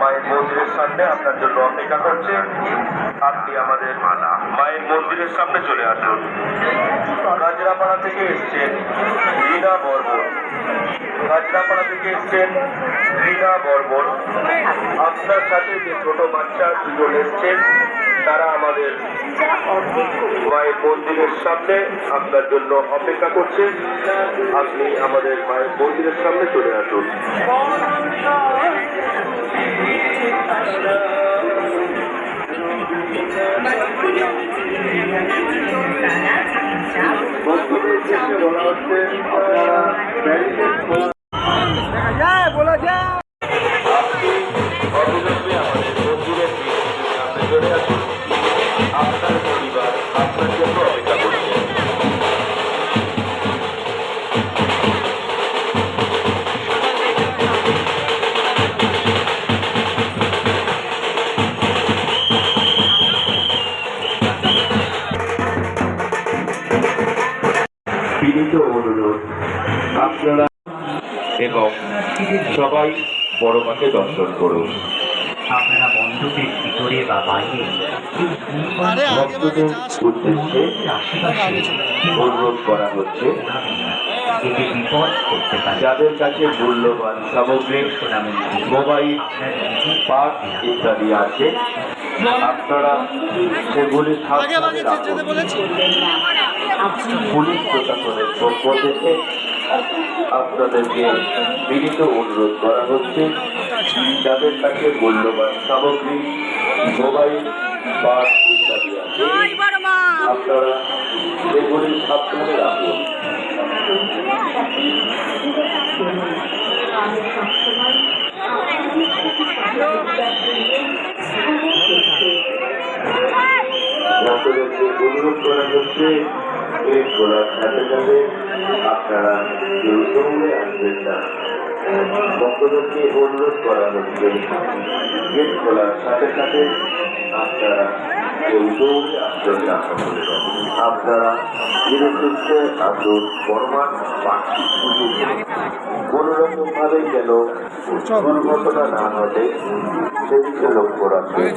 মায়ের মন্দিরের সামনে আপনার জন্য অপেক্ষা করছে। আপনি আমাদের মায়ের মন্দিরের সামনে চলে আসুন। কাজরাপাড়া থেকে এসছেন রীনা বর্মন। কাজরাপাড়া থেকে এসছেন রীনা বর্মন। আপনার সাথে যে ছোট বাচ্চা দুজন এসছেন, তারা আমাদের মায়ের মন্দিরের সামনে আপনার জন্য অপেক্ষা করছে। আপনি আমাদের মায়ের মন্দিরের সামনে চলে আসুন। বক্তব্যের মাকে করুন। আপনারা মণ্ডপের ভিতরে বা বাইরে ভক্তদের উদ্দেশ্যে আশেপাশে অনুরোধ করা হচ্ছে। এতে বিপদ করতে পারে। যাদের কাছে মূল্যবান সামগ্রী মোবাইল পার্ক ইত্যাদি আছে আপনারা সেগুলি সাবধানে রাখুন। পুলিশ প্রশাসনের পক্ষ থেকে আপনাদেরকে বিনীত অনুরোধ করা হচ্ছে। যাদের কাছে মূল্যবান সামগ্রী মোবাইল পার্ক ইত্যাদি আছে। আপনারা সেগুলি সাবধানে রাখুন। ভক্তদেরকে অনুরোধ করা হচ্ছে গেট খোলার সাথে সাথে আপনারা কেউ দৌড়ে আসবেন না। ভক্তদেরকে অনুরোধ করা হচ্ছে গেট খোলার সাথে সাথে আপনারা কেউ দৌড়ে আসবেন না। আপনারা ধীরে সুস্থে আসুন বর্মান পাখি কোনো রকম ভাবে যেন দুর্ঘটনা না ঘটে সেদিকে লক্ষ্য রাখবেন।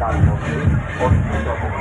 তার মধ্যে অন্যতম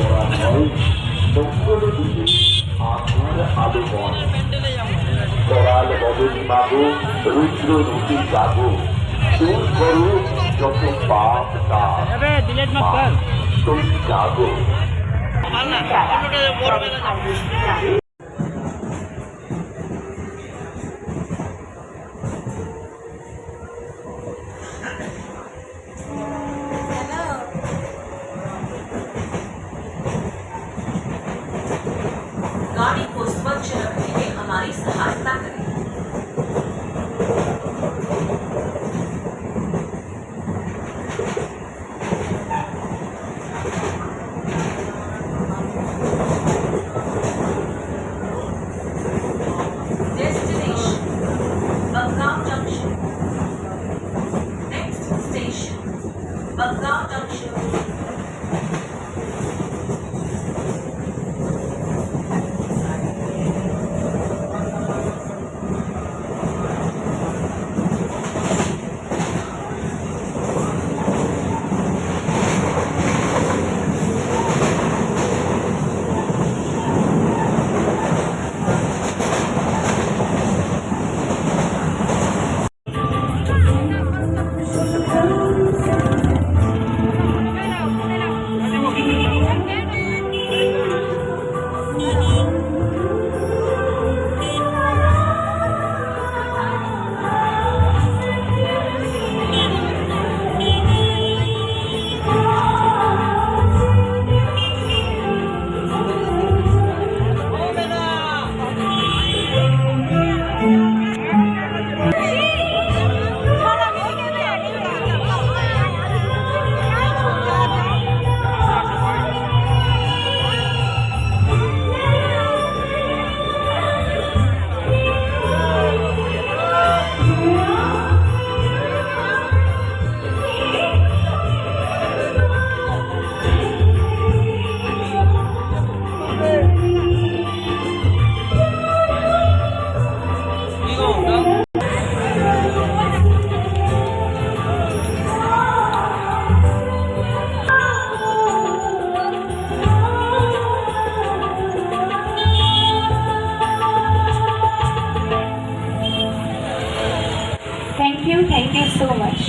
সর্বদা হয় মঙ্গল দুটি আপনার আলোময় করাল বদনী মাগো রুদ্র রূপে জাগো দূর করো তুমি জাগো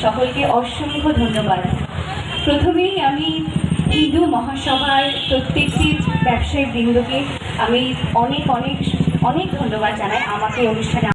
সকলকে অসংখ্য ধন্যবাদ। প্রথমেই আমি হিন্দু মহাসভার প্রত্যেকটি ব্যবসায়ী বৃন্দকে আমি অনেক অনেক অনেক ধন্যবাদ জানাই আমাকে অনুষ্ঠানে